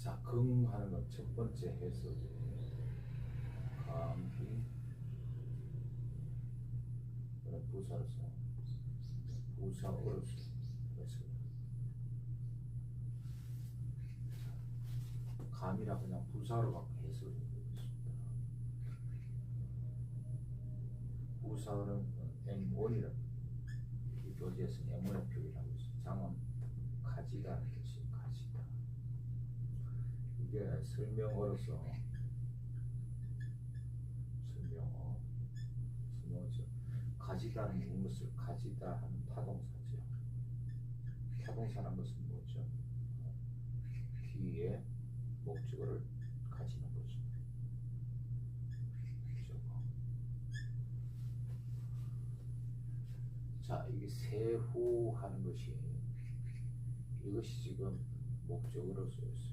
자, 긍하는 건 첫 번째 감히 그런 부사로서 했습니다. 감이라 그냥 부사로 갖고 해석을 해보겠습니다. 부사어는 M1이라 이 교재에서 M1의 표기를 하고 있습니다. 장은 뜻이 가지다. 이게 설명어로서 설명어 설명어죠. 가지다는 무엇을 가지다 하는 타동사죠. 타동사란 것은 뭐죠? 어, 뒤에 목적어를 가지는 거죠. 자, 이게 세후 하는 것이 이것이 지금 목적어로 쓰였습니다.